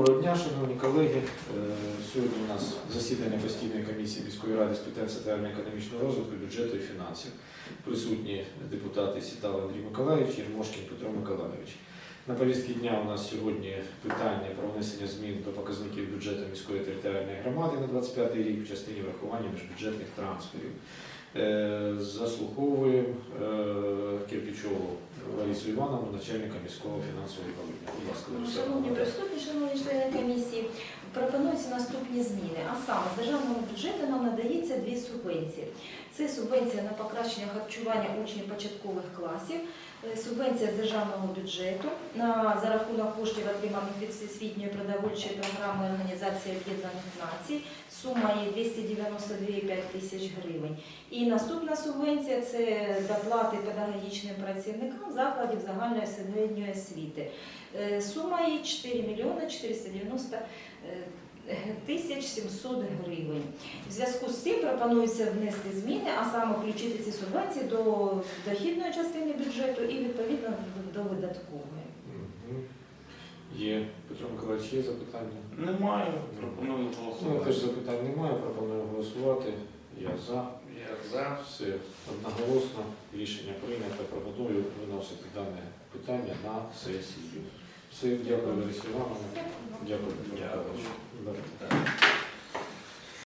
Доброго дня, шановні колеги. Е, Сьогодні у нас засідання постійної комісії міської ради з питань соціально-економічного розвитку, бюджету і фінансів. Присутні депутати Сітал Андрій Миколаївич Єрмошкін Петро Миколаївич. На повістці дня у нас сьогодні питання про внесення змін до показників бюджету міської територіальної громади на 25 рік в частині врахування міжбюджетних трансферів. Е, Заслуховуємо е, Кирпічову Ларису Івановну, начальника міського фінансового управління. Будь ласка, Шановні присутні, шановні члени комісії, пропонуються наступні зміни. А саме з державного бюджету нам надається дві субвенції. Це субвенція на покращення харчування учнів початкових класів, е, субвенція з державного бюджету на за рахунок коштів, отриманих від Всесвітньої продовольчої програми Організації Об'єднаних Націй. Сума є 292,5 тисяч гривень. І наступна субвенція це доплати педагогічним працівникам закладів загальної середньої освіти. Е, Сума її 4 мільйони 490 е, тисяч 700 гривень. В зв'язку з цим пропонується внести зміни, а саме включити ці субвенції до дохідної частини бюджету і відповідно до видаткової. Є. Петро Миколаївич, є запитання? Немає, пропоную Ну, теж голосувати. запитань немає, пропоную голосувати. Я за. Я за. Все одноголосно. Рішення прийнято. Пропоную виносити дане питання на сесію. Все, дякую, Лариса Івановна. Дякую. Так.